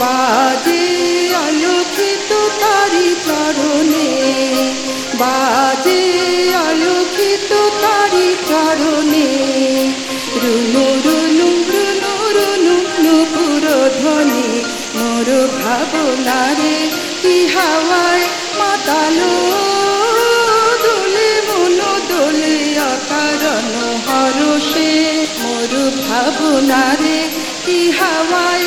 বাজে আলোকিত তারি চরণে, বাজে আলোকিত তারি চরণে। রুনু রুনু রুনু রুনু নুপুর ধ্বনি মোর ভাবনারে কি হাওয়ায় মাতালো। দোলে মন দোলে অকারণ হরষে, মোর ভাবনারে কি হাওয়ায়